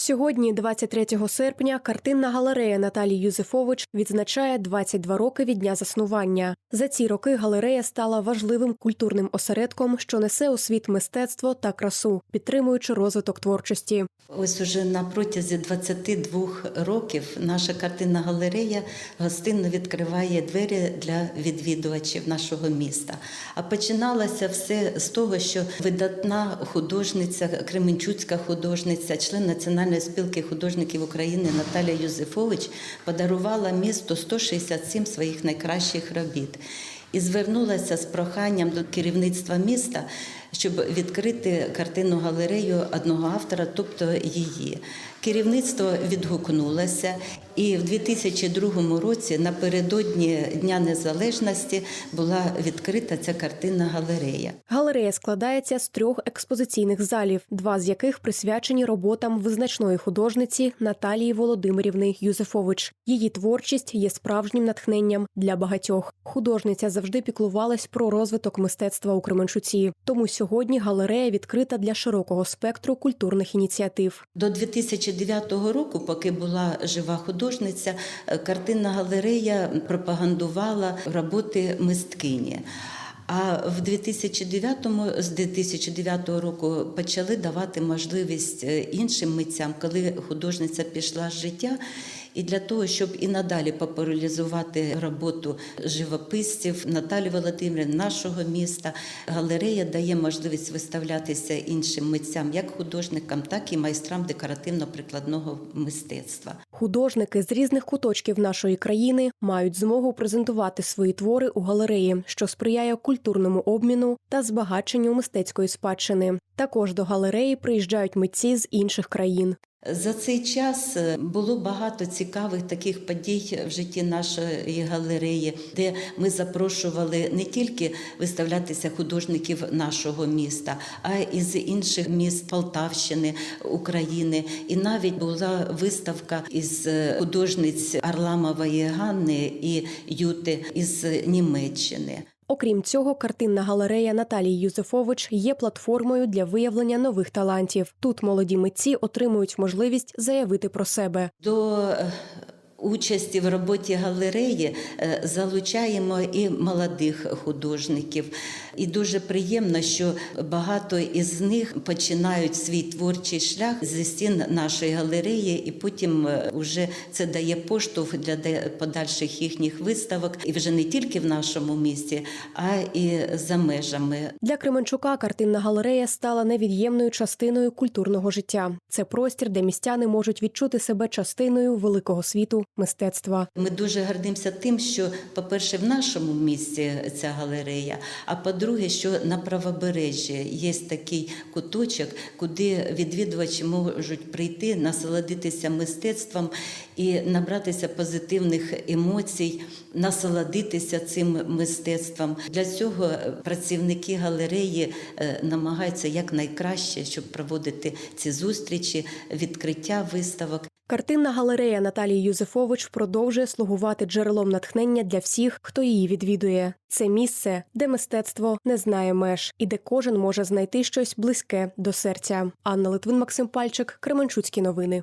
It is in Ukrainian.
Сьогодні, 23 серпня, картинна галерея Наталії Юзефович відзначає 22 роки від дня заснування. За ці роки галерея стала важливим культурним осередком, що несе у світ мистецтво та красу, підтримуючи розвиток творчості. Ось уже на протязі 22 років наша картинна галерея гостинно відкриває двері для відвідувачів нашого міста. А починалося все з того, що видатна художниця, кременчуцька художниця, член Національної спілки художників України Наталія Юзефович подарувала місту 167 своїх найкращих робіт. І звернулася з проханням до керівництва міста, щоб відкрити картинну галерею одного автора, тобто її. Керівництво відгукнулося, і в 2002 році, напередодні Дня Незалежності, була відкрита ця картинна галерея. Галерея складається з трьох експозиційних залів, два з яких присвячені роботам визначної художниці Наталії Володимирівни Юзефович. Її творчість є справжнім натхненням для багатьох. Художниця завжди піклувалась про розвиток мистецтва у Кременчуці. Тому сьогодні галерея відкрита для широкого спектру культурних ініціатив. До 2009 року, поки була жива художниця, е, картинна галерея пропагандувала роботи мисткині. А в 2009, з 2009 року почали давати можливість е, іншим митцям, коли художниця пішла з життя. І для того, щоб і надалі популяризувати роботу живописців Наталі Володимирівни, нашого міста, галерея дає можливість виставлятися іншим митцям, як художникам, так і майстрам декоративно-прикладного мистецтва. Художники з різних куточків нашої країни мають змогу презентувати свої твори у галереї, що сприяє культурному обміну та збагаченню мистецької спадщини. Також до галереї приїжджають митці з інших країн. За цей час е, було багато цікавих таких подій в житті нашої галереї, де ми запрошували не тільки виставлятися художників нашого міста, а й з інших міст Полтавщини, України. І навіть була виставка із е, художниць Арламової Ганни і Юти із Німеччини. Окрім цього, картинна галерея Наталії Юзефович є платформою для виявлення нових талантів. Тут молоді митці отримують можливість заявити про себе. До е, участі в роботі галереї е, залучаємо і молодих художників. І дуже приємно, що багато із них починають свій творчий шлях зі стін нашої галереї, і потім вже це дає поштовх для подальших їхніх виставок, і вже не тільки в нашому місті, а і за межами Для Кременчука картинна галерея стала невід'ємною частиною культурного життя. Це простір, де містяни можуть відчути себе частиною великого світу мистецтва. Ми дуже гордимося тим, що, по-перше, в нашому місті ця галерея, а по-друге, що на правобережжі є такий куточок, куди відвідувачі можуть прийти, насолодитися мистецтвом і набратися позитивних емоцій, насолодитися цим мистецтвом. Для цього працівники галереї е, намагаються якнайкраще, щоб проводити ці зустрічі, відкриття виставок. Картинна галерея Наталії Юзефович продовжує слугувати джерелом натхнення для всіх, хто її відвідує. Це місце, де мистецтво не знає меж і де кожен може знайти щось близьке до серця. Анна Литвин, Максим Пальчик, Кременчуцькі новини.